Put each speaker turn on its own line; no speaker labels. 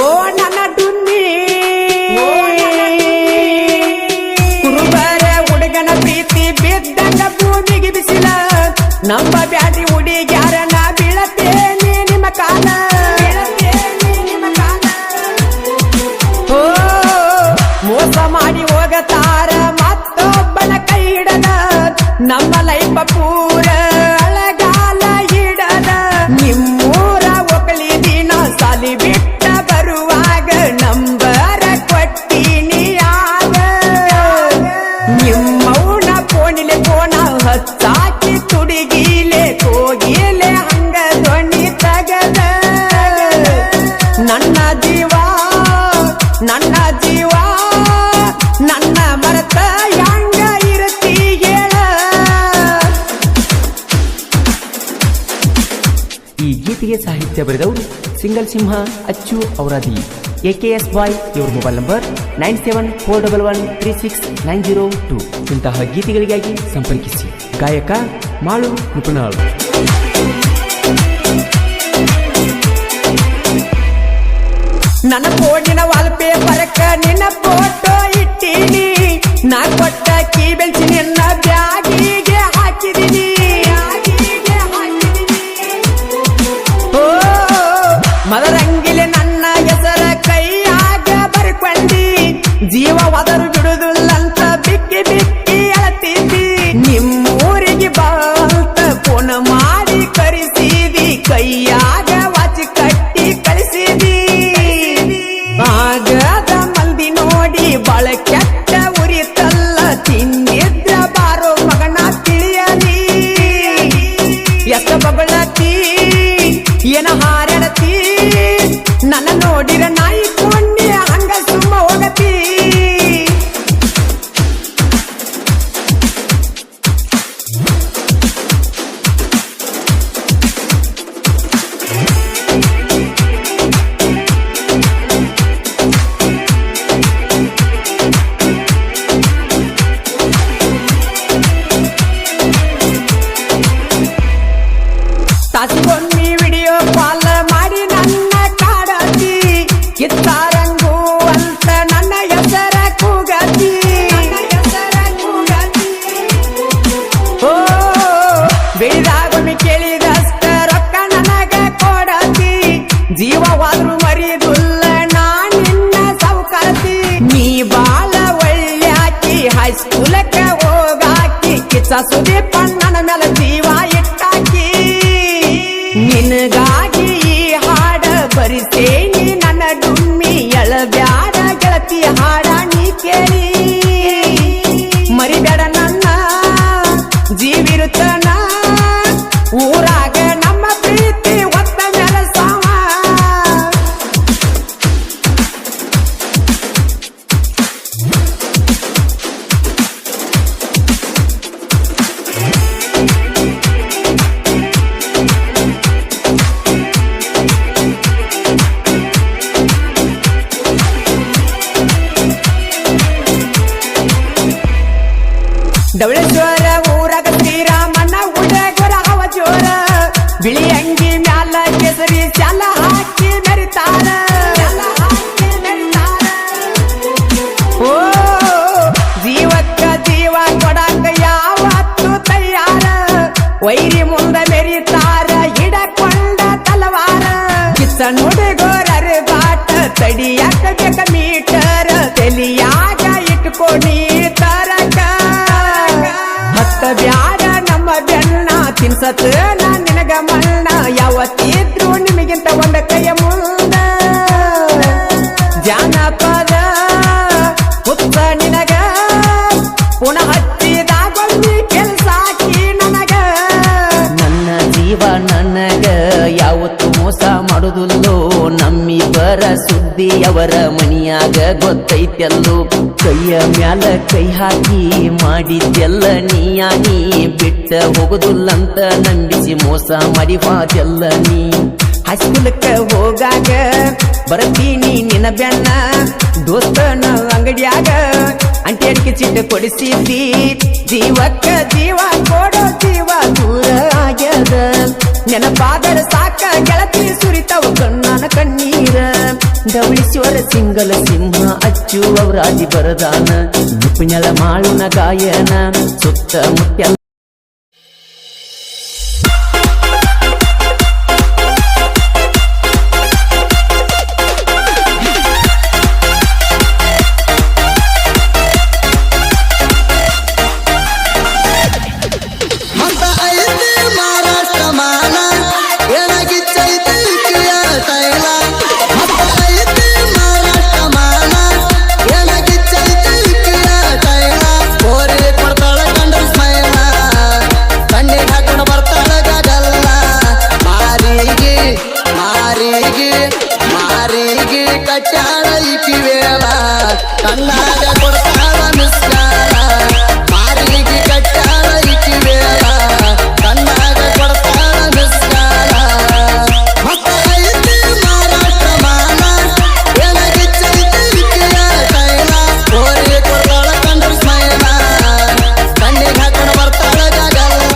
ಓ ನನ್ನ ಡುಮ್ಮಿ ಕುರುಬರ ಹುಡುಗನ ಪ್ರೀತಿ ಬಿದ್ದಂಗ ಭೂಮಿಗೆ ಬಿಸಿಲ. ನಮ್ಮ ಬ್ಯಾಡಿ ಹುಡುಗ್ಯಾರನ ಯಾರನ್ನ ಬೀಳತ್ತೇನೆ ನಿಮ್ಮ ಕಾಲ. ಓ ಮೋಸ ಮಾಡಿ ಹೋಗತಾರ ಮತ್ತೊಬ್ಬನ ಕೈ ಹಿಡದ. ನಮ್ಮ ಲೈಫ
ಗೀತೆಗೆ ಸಾಹಿತ್ಯ ಬರೆದವರು ಸಿಂಗಲ್ ಸಿಂಹ ಅಚ್ಚು ಔರಾದಿ. ಎ ಕೆ ಎಸ್ ಬಾಯ್ ಇವರ mobile number nine seven four double one three six nine zero two. ಇಂತಹ ಗೀತೆಗಳಿಗಾಗಿ ಸಂಪರ್ಕಿಸಿ. ಗಾಯಕ ಮಾಳು ನಿಪುಣಾಳ್
ನನ್ನ ಫೋನಿನ ವಾಲ್ ನಿನ್ನ ಮದರಂಗಿಲೆ ನನ್ನ ಹೆಸರ ಕೈಯಾಗ ಬರ್ಕೊಂಡಿ. ಜೀವ ಒದರು ಬಿಡುದಿಲ್ಲಂತ ಬಿಕ್ಕಿ ಬಿಕ್ಕಿ ಅಳತಿದ್ದಿ. ನಿಮ್ಮೂರಿಗೆ ಬಂತ ಫೋನ್ ಮಾಡಿ ಕರೆಸಿದಿ. ಕೈಯಾಗ ಜೀವವಾದ್ರು ಮರಿದುಲ್ಲ ನಾ ನಿನ್ನ ಸೌಕರತಿ ನೀ ಬಾಳ ಒಳ್ಳ್ಯಾಕಿ ಹೈಸ್ಕೂಲಕ್ಕ ಹೋಗಾಕಿ, ಕಿಚ್ಚ ಸುದೀಪ ನನ್ನ ಮೇಲೆ ಜೀವ ಇಟ್ಟಾಕಿ. ನಿನಗಾಗಿ ಈ ಹಾಡ ಬರಿತೇನಿ ನನ್ನ ಡುಮ್ಮಿ ಎಳಬ್ಯಾಡ ಗೆಳತಿ ಹಾಡ ನೀ ಕೇಳಿ. ಡವಳೇಶ್ವರ ಊರಾಗ ಶ್ರೀರಾಮನ ಉಡಗೊರ ಹವ ಜೋರ ಬಿಳಿ ಅಂಗಿ ಮ್ಯಾಲ ಕೇಸರಿ ಚಾಲ ಹಾಕಿ ಮೆರಿತಾರ ಚಾಲ ಹಾಕಿ ಮೆರಿತಾರ. ಓ ಜೀವಕ್ಕ ಜೀವ ಕೊಡಾಕ ಯಾವತ್ತು ತಯಾರ ವೈರಿ ಮುಂದ ಮೆರಿತಾರ ಹಿಡಕೊಂಡ ತಲವಾರ ಕಿಚ್ಚ ನುಡುಗೋರರ ಬಾಟ ತಡಿಯಾಕ ತಿನ್ಸತ್ ನಾ ನಿನಗ ಮಣ್ಣ ಯಾವತ್ತಿದ್ರು
ಅವರ ಮನಿಯಾಗ ಗೊತ್ತೈತೆಲ್ಲೋ? ಕೈಯ ಮ್ಯಾಲ ಕೈ ಹಾಕಿ ಮಾಡಿದ್ದೆಲ್ಲ ನೀ? ಬಿಟ್ಟ ಹೋಗುದಿಲ್ಲಂತ ನಂಬಿಸಿ ಮೋಸ ಮಾಡಿ ಹೋದೆಲ್ಲ ನೀ?
ಹೈಸ್ಕೂಲಕ್ಕ ಹೋಗಾಗ ಬರತೀನಿ ನಿನ್ನ ಬೆನ್ನ ದೋಸ್ತನ ಅಂಗಡಿಯಾಗ ಅಂಟಿ ಅಡಿಕೆ ಚಿಟ್ಟ ಕೊಡಿಸಿದ್ದಿ. ಜೀವಕ್ಕ ಜೀವ ಕೊಡೋ ಜೀವ ದೂರ ಆಗ್ಯದ. ನೆನಪಾದರ ಸಾಕ ಗೆಳತಿ
ಧವಳೇಶ್ವರ ಸಿಂಗಲ ಸಿಂಹ ಅಚ್ಚು ಅವರಾದಿ ಬರದಾನ ನಿಪುಣಲ ಮಾಳುನ ಗಾಯನ ಸುತ್ತಮುತ್ತ
ಮತ கச்சாலைக்கு வேளா கண்ணாக